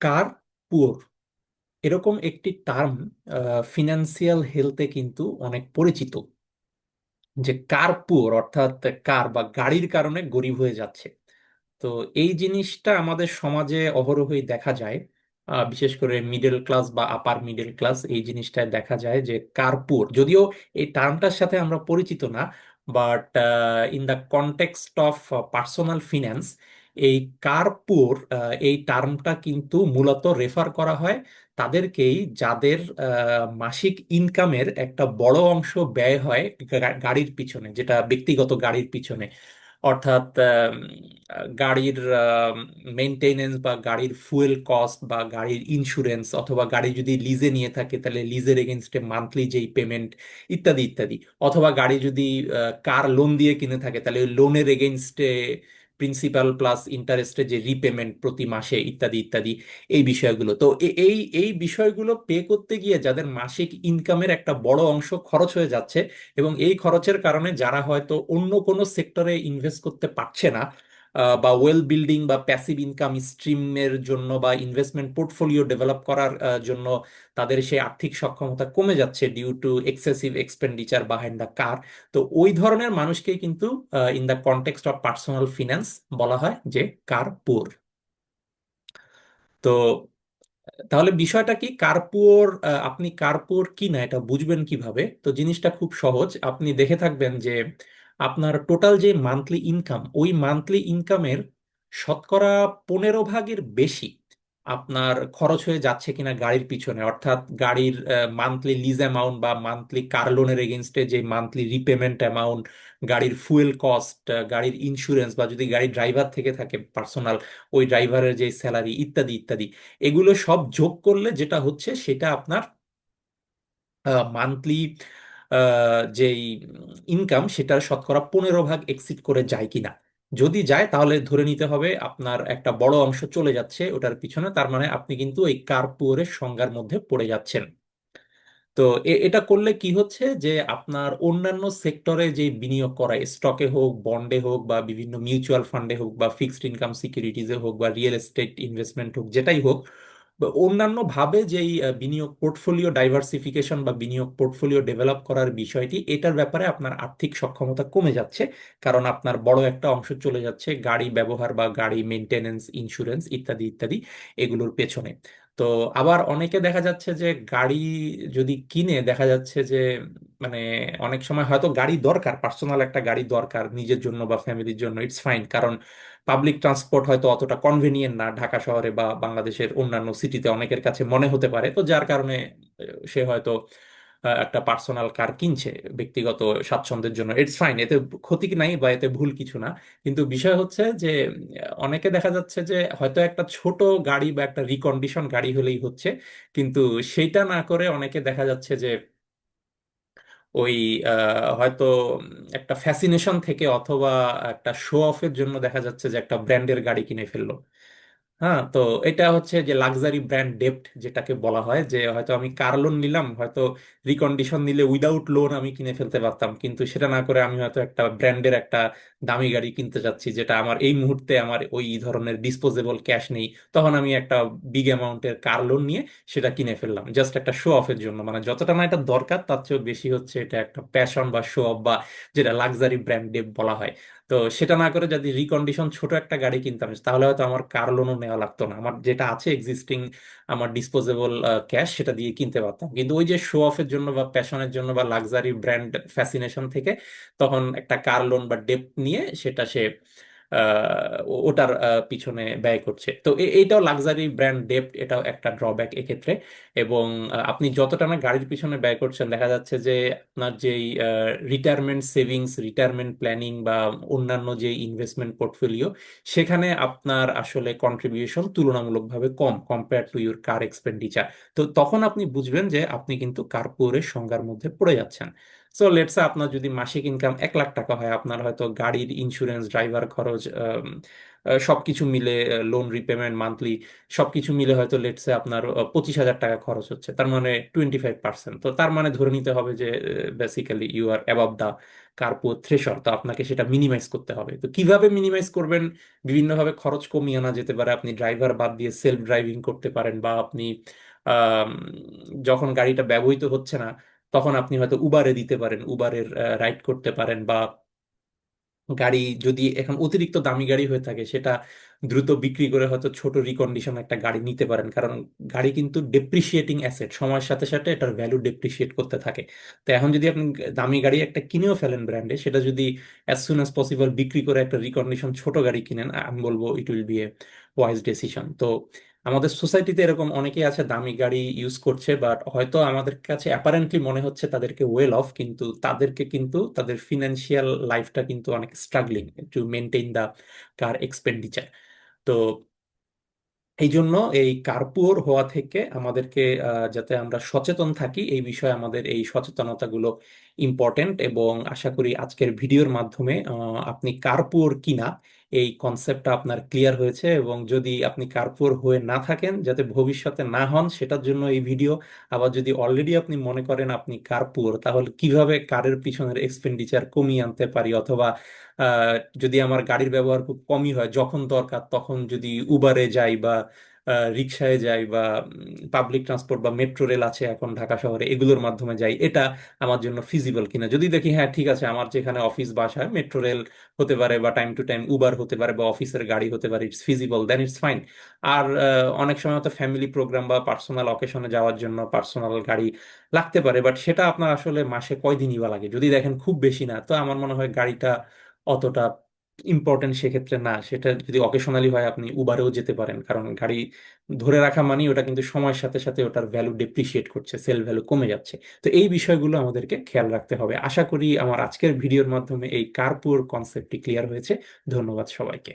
কার poor এরকম একটি term financial হেলথে কিন্তু অনেক পরিচিত। যে কার পুওর অর্থাৎ কার বা গাড়ির কারণে গরিব হয়ে যাচ্ছে। তো এই জিনিসটা আমাদের সমাজে অহরহই দেখা যায়। বিশেষ করে মিডল ক্লাস বা আপার মিডল ক্লাস এই জিনিসটায় দেখা যায় যে কার্পুর যদিও এই টার্মটার সাথে আমরা পরিচিত না but in the context of personal finance এই কার্পুর এই টার্মটা কিন্তু মূলত রেফার করা হয় তাদেরকেই যাদের মাসিক ইনকামের একটা বড় অংশ ব্যয় হয় গাড়ির পিছনে, যেটা ব্যক্তিগত গাড়ির পিছনে। অর্থাৎ গাড়ির মেনটেনেন্স বা গাড়ির ফুয়েল কস্ট বা গাড়ির ইন্স্যুরেন্স অথবা গাড়ি যদি লিজে নিয়ে থাকে, তাহলে লিজের এগেনস্টে মান্থলি যেই পেমেন্ট ইত্যাদি ইত্যাদি। অথবা গাড়ি যদি কার লোন দিয়ে কিনে থাকে, তাহলে লোনের এগেনস্টে প্রিন্সিপাল প্লাস ইন্টারেস্টে যে রিপেমেন্ট প্রতি মাসে ইত্যাদি ইত্যাদি, এই বিষয়গুলো। তো এই এই বিষয়গুলো পে করতে গিয়ে যাদের মাসিক ইনকামের একটা বড় অংশ খরচ হয়ে যাচ্ছে এবং এই খরচের কারণে যারা হয়তো অন্য কোনো সেক্টরে ইনভেস্ট করতে পারছে না বা ওয়েল বিল্ডিং বা প্যাসিভ ইনকাম স্ট্রিমের জন্য বা ইনভেস্টমেন্ট পোর্টফোলিও ডেভেলপ করার জন্য তাদের সেই আর্থিক সক্ষমতা কমে যাচ্ছে due to excessive expenditure behind the car তো ওই ধরনের মানুষকে কিন্তু in the context of personal finance বলা হয় যে কার পুর তো তাহলে বিষয়টা কি? কার্পুর আপনি কার্পুর কি না এটা বুঝবেন কীভাবে? তো জিনিসটা খুব সহজ। আপনি দেখে থাকবেন যে আপনার টোটাল যে মান্থলি ইনকাম ওই মান্থলি ইনকামের শতকরা পনেরো ভাগের বেশি আপনার খরচ হয়ে যাচ্ছে কিনা গাড়ির পিছনে। অর্থাৎ গাড়ির মান্থলি লিজ অ্যামাউন্ট বা মান্থলি কার লোনের এগেনস্টে যে মান্থলি রিপেমেন্ট অ্যামাউন্ট গাড়ির ফুয়েল কস্ট গাড়ির ইন্স্যুরেন্স বা যদি গাড়ির ড্রাইভার থেকে থাকে পার্সোনাল ওই ড্রাইভারের যে স্যালারি ইত্যাদি ইত্যাদি, এগুলো সব যোগ করলে যেটা হচ্ছে সেটা আপনার মান্থলি যেই ইনকাম সেটার শতকরা পনেরো ভাগ এক্সিড করে যায় কিনা। যদি যায়, তাহলে ধরে নিতে হবে আপনার একটা বড় অংশ চলে যাচ্ছে ওটার পিছনে, তার মানে আপনি কিন্তু এই কার্পুয়ারের সংজ্ঞার মধ্যে পড়ে যাচ্ছেন। তো এটা করলে কি হচ্ছে যে আপনার অন্যান্য সেক্টরে যে বিনিয়োগ করা স্টকে হোক বন্ডে হোক বা বিভিন্ন মিউচুয়াল ফান্ডে হোক বা ফিক্সড ইনকাম সিকিউরিটিজে হোক বা রিয়েল এস্টেট ইনভেস্টমেন্ট হোক, যেটাই হোক অন্যান্য ভাবে যেই বিনিয়োগ পোর্টফোলিও ডাইভার্সিফিকেশন বা বিনিয়োগ পোর্টফোলিও ডেভেলপ করার বিষয়টি, এটার ব্যাপারে আপনার আর্থিক সক্ষমতা কমে যাচ্ছে। কারণ আপনার বড় একটা অংশ চলে যাচ্ছে গাড়ি ব্যবহার বা গাড়ি মেনটেনেন্স ইন্স্যুরেন্স ইত্যাদি ইত্যাদি এগুলোর পেছনে। তো আবার অনেকে দেখা যাচ্ছে যে গাড়ি যদি কিনে, দেখা যাচ্ছে যে মানে অনেক সময় হয়তো গাড়ি দরকার পার্সোনাল একটা গাড়ি দরকার নিজের জন্য বা ফ্যামিলির জন্য ইটস ফাইন কারণ পাবলিক ট্রান্সপোর্ট হয়তো অতটা কনভেনিয়েন্ট না ঢাকা শহরে বা বাংলাদেশের অন্যান্য সিটিতে অনেকের কাছে মনে হতে পারে। তো যার কারণে সে হয়তো একটা পার্সোনাল কার কিনছে ব্যক্তিগত স্বাচ্ছন্দ্যের জন্য ইটস ফাইন এতে ক্ষতি নাই বা এতে ভুল কিছু না। কিন্তু বিষয় হচ্ছে যে, অনেকে দেখা যাচ্ছে যে, হয়তো একটা ছোট গাড়ি বা একটা রিকন্ডিশন গাড়ি হলেই হচ্ছে, কিন্তু সেইটা না করে অনেকে দেখা যাচ্ছে যে ওই হয়তো একটা ফ্যাসিনেশন থেকে অথবা একটা শো অফের জন্য দেখা যাচ্ছে যে একটা ব্র্যান্ডের গাড়ি কিনে ফেলল। হ্যাঁ তো এটা হচ্ছে যে লাক্সারি ব্র্যান্ড ডেপ্ট যেটাকে বলা হয়, যে হয়তো আমি কার লোন নিলাম, হয়তো রিকন্ডিশন নিলে উইদাউট লোন আমি কিনে ফেলতে পারতাম। কিন্তু সেটা না করে আমি হয়তো একটা ব্র্যান্ডের একটা দামি গাড়ি কিনতে চাচ্ছি যেটা আমার এই মুহূর্তে আমার ওই ধরনের ডিসপোজেবল ক্যাশ নেই। তখন আমি একটা বিগ অ্যামাউন্টের কার লোন নিয়ে সেটা কিনে ফেললাম। জাস্ট একটা শো অফের জন্য। মানে যতটা না এটা দরকার, তার চেয়েও বেশি হচ্ছে এটা একটা প্যাশন বা শো অফ বা যেটা লাক্সারি ব্র্যান্ড ডেপ বলা হয়। তো সেটা না করে যদি রিকন্ডিশন ছোট একটা গাড়ি কিনতাম, তাহলে হয়তো আমার কার লোনও নেওয়া লাগতো না। আমার যেটা আছে এক্সিস্টিং আমার ডিসপোজেবল ক্যাশ সেটা দিয়ে কিনতে পারতাম। কিন্তু ওই যে শো অফের জন্য বা প্যাশনের জন্য বা লাক্সারি ব্র্যান্ড ফ্যাসিনেশন থেকে তখন একটা কার লোন বা ডেপ নিয়ে সেটা সে ওটার পিছনে ব্যয় করছে। তো এইটাও লাক্সারি ব্র্যান্ড ডেপ্ট এটাও একটা ড্রব্যাক এক্ষেত্রে। এবং আপনি যতটা না গাড়ির পিছনে ব্যয় করছেন, দেখা যাচ্ছে যে আপনার যেই রিটায়ারমেন্ট সেভিংস রিটায়ারমেন্ট প্ল্যানিং বা অন্যান্য যে ইনভেস্টমেন্ট পোর্টফোলিও সেখানে আপনার আসলে কন্ট্রিবিউশন তুলনামূলকভাবে কম compare to your car expenditure তো তখন আপনি বুঝবেন যে আপনি কিন্তু কার্পোরের সংজ্ঞার মধ্যে পড়ে যাচ্ছেন। সো লেটসে আপনার যদি মাসিক ইনকাম এক লাখ টাকা হয় আপনার হয়তো গাড়ির ইন্স্যুরেন্স ড্রাইভার খরচ আম, আহ, সবকিছু মিলে লোন রিপেমেন্ট মান্থলি সবকিছু মিলে হয়তো লেটসে আপনার পঁচিশ হাজার টাকা খরচ হচ্ছে। তার মানে টোয়েন্টি ফাইভ পার্সেন্ট তো তার মানে ধরে নিতে হবে যে basically you are above the car poor threshold তো আপনাকে সেটা মিনিমাইজ করতে হবে। তো কীভাবে মিনিমাইজ করবেন? বিভিন্নভাবে খরচ কমিয়ে আনা যেতে পারে। আপনি ড্রাইভার বাদ দিয়ে সেলফ ড্রাইভিং করতে পারেন বা আপনি যখন গাড়িটা ব্যবহৃত হচ্ছে না তখন আপনি হয়তো উবারে দিতে পারেন উবারের রাইড করতে পারেন বা গাড়ি যদি এখন অতিরিক্ত দামি গাড়ি হয়ে থাকে, সেটা দ্রুত বিক্রি করে হয়তো ছোট রিকন্ডিশন একটা গাড়ি নিতে পারেন। কারণ গাড়ি কিন্তু ডেপ্রিসিয়েটিং অ্যাসেট সময়ের সাথে সাথে এটার ভ্যালু ডেপ্রিসিয়েট করতে থাকে। তো এখন যদি আপনি দামি গাড়ি একটা কিনেও ফেলেন ব্র্যান্ডে সেটা যদি অ্যাজ সুন অ্যাজ পসিবল বিক্রি করে একটা রিকন্ডিশন ছোট গাড়ি কিনেন আমি বলব it will be a wise decision তো আমাদের সোসাইটিতে এরকম অনেকেই আছে, দামি গাড়ি ইউজ করছে বাট হয়তো আমাদের কাছে অ্যাপারেন্টলি মনে হচ্ছে তাদেরকে ওয়েল অফ কিন্তু তাদেরকে কিন্তু, তাদের ফিনান্সিয়াল লাইফটা কিন্তু অনেক struggling to maintain the car expenditure তো এই জন্য এই কার্পুওর হওয়া থেকে আমাদেরকে যাতে আমরা সচেতন থাকি, এই বিষয়ে আমাদের এই সচেতনতাগুলো ইম্পর্টেন্ট এবং আশা করি আজকের ভিডিওর মাধ্যমে আপনি কার্পুওর কিনা এই কনসেপ্টটা আপনার ক্লিয়ার হয়েছে এবং যদি আপনি কার্পোর হয়ে না থাকেন, যাতে ভবিষ্যতে না হন, সেটার জন্য এই ভিডিও আবার যদি অলরেডি আপনি মনে করেন আপনি কার্পোর, তাহলে কীভাবে কারের পিছনের এক্সপেন্ডিচার কমিয়ে আনতে পারি? অথবা যদি আমার গাড়ির ব্যবহার খুব কমই হয়, যখন দরকার, তখন যদি উবারে যাই বা রিক্সায় যাই বা পাবলিক ট্রান্সপোর্ট বা মেট্রো রেল আছে এখন ঢাকা শহরে, এগুলোর মাধ্যমে যাই, এটা আমার জন্য ফিজিবল কিনা। যদি দেখি হ্যাঁ ঠিক আছে, আমার যেখানে অফিস বাসায় মেট্রো রেল হতে পারে বা টাইম টু টাইম উবার হতে পারে বা অফিসের গাড়ি হতে পারে it's feasible then it's fine আর অনেক সময় তো ফ্যামিলি প্রোগ্রাম বা পার্সোনাল অকেশনে যাওয়ার জন্য পার্সোনাল গাড়ি লাগতে পারে বাট সেটা আপনার আসলে মাসে কয়দিনই বা লাগে? যদি দেখেন, খুব বেশি না, তো আমার মনে হয় গাড়িটা অতটা ইম্পর্টেন্ট সেক্ষেত্রে না। সেটা যদি অকেশনালি হয়, আপনি উবারেও যেতে পারেন। কারণ গাড়ি ধরে রাখা মানে ওটা কিন্তু সময়ের সাথে সাথে ওটার ভ্যালু ডেপ্রিসিয়েট করছে সেল ভ্যালু কমে যাচ্ছে। তো এই বিষয়গুলো আমাদেরকে খেয়াল রাখতে হবে। আশা করি আমার আজকের ভিডিওর মাধ্যমে এই কার্পুর কনসেপ্টটি ক্লিয়ার হয়েছে। ধন্যবাদ সবাইকে।